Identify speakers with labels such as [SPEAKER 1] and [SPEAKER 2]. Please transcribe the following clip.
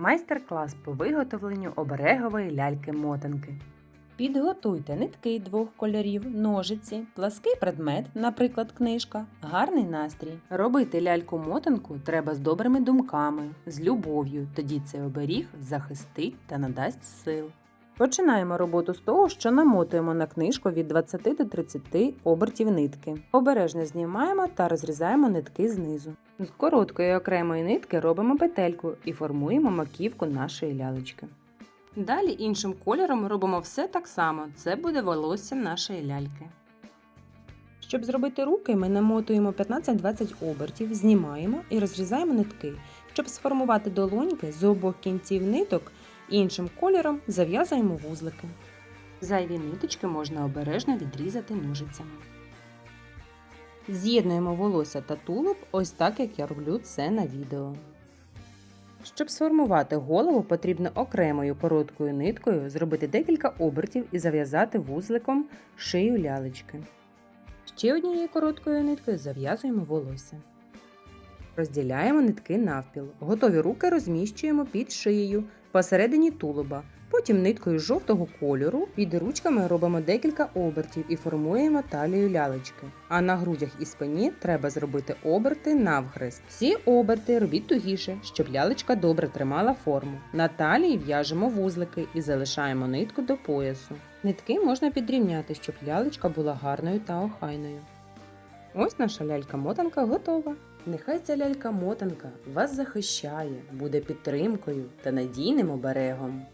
[SPEAKER 1] Майстер-клас по виготовленню оберегової ляльки-мотанки. Підготуйте нитки двох кольорів, ножиці, плаский предмет, наприклад, книжка, гарний настрій. Робити ляльку-мотанку треба з добрими думками, з любов'ю, тоді цей оберіг захистить та надасть сил. Починаємо роботу з того, що намотуємо на книжку від 20 до 30 обертів нитки. Обережно знімаємо та розрізаємо нитки знизу. З короткої окремої нитки робимо петельку і формуємо маківку нашої лялечки. Далі іншим кольором робимо все так само. Це буде волосся нашої ляльки. Щоб зробити руки, ми намотуємо 15-20 обертів, знімаємо і розрізаємо нитки. Щоб сформувати долоньки з обох кінців ниток, іншим кольором зав'язуємо вузлики. Зайві ниточки можна обережно відрізати ножицями. З'єднуємо волосся та тулуб ось так, як я роблю це на відео. Щоб сформувати голову, потрібно окремою короткою ниткою зробити декілька обертів і зав'язати вузликом шию лялечки. Ще однією короткою ниткою зав'язуємо волосся. Розділяємо нитки навпіл. Готові руки розміщуємо під шиєю посередині тулуба. Потім ниткою жовтого кольору під ручками робимо декілька обертів і формуємо талію лялечки. А на грудях і спині треба зробити оберти навхрест. Всі оберти робіть тугіше, щоб лялечка добре тримала форму. На талії в'яжемо вузлики і залишаємо нитку до поясу. Нитки можна підрівняти, щоб лялечка була гарною та охайною. Ось наша лялька-мотанка готова. Нехай ця лялька-мотанка вас захищає, буде підтримкою та надійним оберегом.